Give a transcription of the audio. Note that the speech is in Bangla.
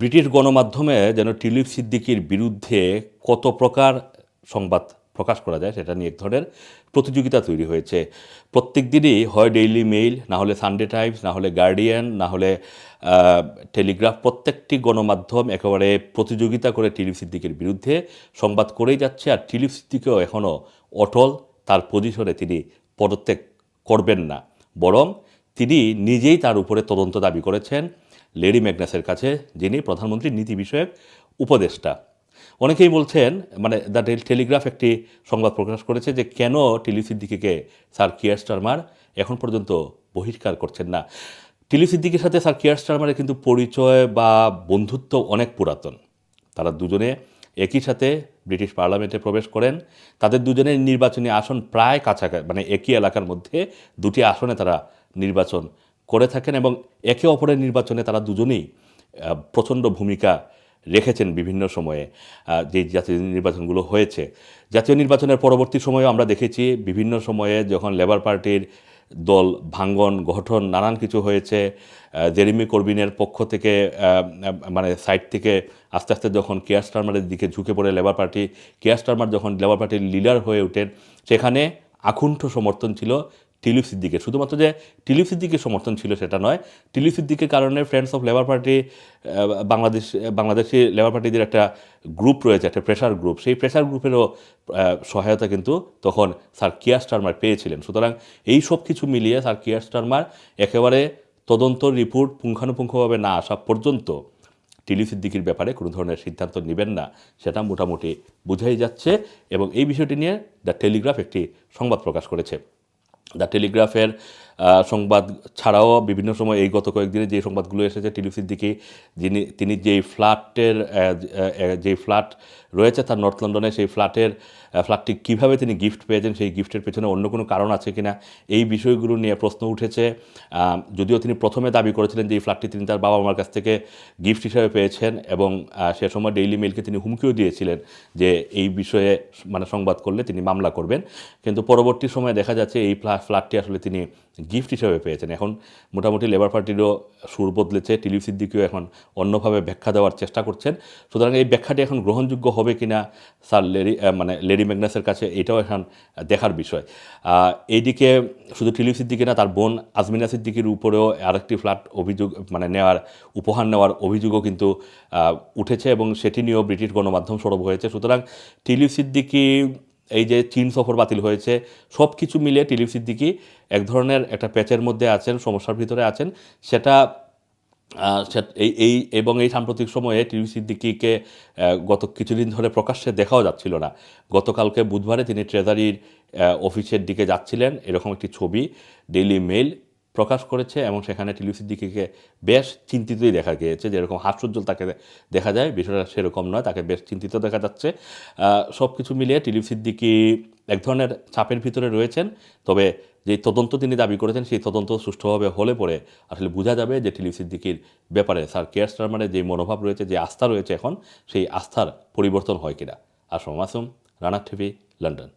ব্রিটিশ গণমাধ্যমে যেন টিলিপ সিদ্দিকির বিরুদ্ধে কত প্রকার সংবাদ প্রকাশ করা যায় সেটা নিয়ে এক ধরনের প্রতিযোগিতা তৈরি হয়েছে। প্রত্যেক দিনই হয় ডেইলি মেইল না হলে সানডে টাইমস না হলে গার্ডিয়ান না হলে টেলিগ্রাফ প্রত্যেকটি গণমাধ্যম একেবারে প্রতিযোগিতা করে টিলিপ সিদ্দিকের বিরুদ্ধে সংবাদ করেই যাচ্ছে। আর টিলিপ সিদ্দিকও এখনও অটল, তার পজিশনে তিনি পদত্যাগ করবেন না। বরং তিনি নিজেই তার উপরে তদন্ত দাবি করেছেন। লেডি ম্যাগনাসের কাছে, যিনি প্রধানমন্ত্রীর নীতি বিষয়ক উপদেষ্টা। অনেকেই বলছেন মানে দ্য টেলিগ্রাফ একটি সংবাদ প্রকাশ করেছে যে কেন টিলি সিদ্দিকিকে স্যার কিয়ার স্টারমার এখন পর্যন্ত বহিষ্কার করছেন না। টিলি সিদ্দিকির সাথে স্যার কিয়ার স্টারমারের কিন্তু পরিচয় বা বন্ধুত্ব অনেক পুরাতন। তারা দুজনে একই সাথে ব্রিটিশ পার্লামেন্টে প্রবেশ করেন। তাদের দুজনের নির্বাচনী আসন প্রায় কাছাকাছি মানে একই এলাকার মধ্যে দুটি আসনে তারা নির্বাচন করে থাকেন এবং একে অপরের নির্বাচনে তারা দুজনেই প্রচণ্ড ভূমিকা রেখেছেন বিভিন্ন সময়ে যে জাতীয় নির্বাচনগুলো হয়েছে। জাতীয় নির্বাচনের পরবর্তী সময়েও আমরা দেখেছি বিভিন্ন সময়ে যখন লেবার পার্টির দল ভাঙ্গন, গঠন, নানান কিছু হয়েছে জেরিমি করবিনের পক্ষ থেকে মানে সাইড থেকে আস্তে আস্তে যখন কেয়ার স্টারমারের দিকে ঝুঁকে পড়ে লেবার পার্টি কেয়ার স্টারমার যখন লেবার পার্টির লিডার হয়ে ওঠেন, সেখানে আকুণ্ঠ সমর্থন ছিল টিলিপ সিদ্দিকের শুধুমাত্র যে টিলিপ সিদ্দিকের সমর্থন ছিল সেটা নয়, টিলিপ সিদ্দিকের কারণে friends of Labour party Bangladesh, Bangladeshi Labour পার্টিদের একটা গ্রুপ রয়েছে, একটা প্রেশার গ্রুপ সেই প্রেশার গ্রুপেরও সহায়তা কিন্তু তখন স্যার কিয়ার স্টারমার পেয়েছিলেন। সুতরাং এই সব কিছু মিলিয়ে স্যার কিয়ার স্টারমার একেবারে তদন্ত রিপোর্ট পুঙ্খানুপুঙ্খভাবে না আসা পর্যন্ত টিলি সিদ্দিকির ব্যাপারে কোনো ধরনের সিদ্ধান্ত নেবেন না, সেটা মোটামুটি বোঝাই যাচ্ছে এবং এই বিষয়টি নিয়ে দ্য টেলিগ্রাফ একটি সংবাদ প্রকাশ করেছে। দ্য টেলিগ্রাফের সংবাদ ছাড়াও বিভিন্ন সময় এই গত কয়েকদিনে যে সংবাদগুলো এসেছে টিলি সিদ্দিকি যিনি, তিনি যেই ফ্ল্যাটের যেই ফ্ল্যাট রয়েছে তার নর্থ লন্ডনে সেই ফ্ল্যাটের ফ্ল্যাটটি কীভাবে তিনি গিফট পেয়েছেন, সেই গিফটের পেছনে অন্য কোনো কারণ আছে কিনা, এই বিষয়গুলো নিয়ে প্রশ্ন উঠেছে। যদিও তিনি প্রথমে দাবি করেছিলেন যে এই ফ্ল্যাটটি তিনি তার বাবা মার কাছ থেকে গিফট হিসাবে পেয়েছেন এবং সে সময় ডেইলি মেলকে তিনি হুমকিও দিয়েছিলেন যে এই বিষয়ে মানে সংবাদ করলে তিনি মামলা করবেন। কিন্তু পরবর্তী সময়ে দেখা যাচ্ছে এই ফ্ল্যা- ফ্ল্যাটটি আসলে তিনি গিফট হিসেবে পেয়েছেন। এখন মোটামুটি লেবার পার্টিরও সুর বদলেছে, টিলিপ সিদ্দিকিও এখন অন্যভাবে ব্যাখ্যা দেওয়ার চেষ্টা করছেন। সুতরাং এই ব্যাখ্যাটি এখন গ্রহণযোগ্য হবে কি না স্যার লেডি মানে লেডি ম্যাগনাসের কাছে এটাও এখন দেখার বিষয়। এইদিকে শুধু টিলিপ সিদ্দিকি না, তার বোন আজমিনা সিদ্দিকির উপরেও আরেকটি ফ্ল্যাট অভিযোগ মানে নেওয়ার, উপহার নেওয়ার অভিযোগও কিন্তু উঠেছে এবং সেটি নিয়েও ব্রিটিশ গণমাধ্যম সরব হয়েছে। সুতরাং টিলিপ সিদ্দিকি এই যে চীন সফর বাতিল হয়েছে সব কিছু মিলিয়ে টিলিপ সিদ্দিকি এক ধরনের একটা প্যাচের মধ্যে আছেন, সমস্যার ভিতরে আছেন। সেটা এই এই এবং এই সাম্প্রতিক সময়ে টিভি সিদ্দিকিকে গত কিছুদিন ধরে প্রকাশ্যে দেখাও যাচ্ছিল না। গতকালকে বুধবারে তিনি ট্রেজারির অফিসের দিকে যাচ্ছিলেন, এরকম একটি ছবি ডেইলি মেল প্রকাশ করেছে এবং সেখানে টিলু সিদ্দিকিকে বেশ চিন্তিতই দেখা গিয়েছে। যেরকম হাস্যোজ্জ্বল তাকে দেখা যায়, বিষয়টা সেরকম নয়, তাকে বেশ চিন্তিত দেখা যাচ্ছে। সব কিছু মিলিয়ে টিলু সিদ্দিকি এক ধরনের চাপের ভিতরে রয়েছেন, তবে যে তদন্ত তিনি দাবি করেছেন, সেই তদন্ত সুষ্ঠুভাবে হলে পরে আসলে বোঝা যাবে যে টিলিপ সিদ্দিকির ব্যাপারে স্যার কেয়ার স্টারমানের যে মনোভাব রয়েছে, যে আস্থা রয়েছে এখন, সেই আস্থার পরিবর্তন হয় কিনা। Assam Masum, Rana TV, London.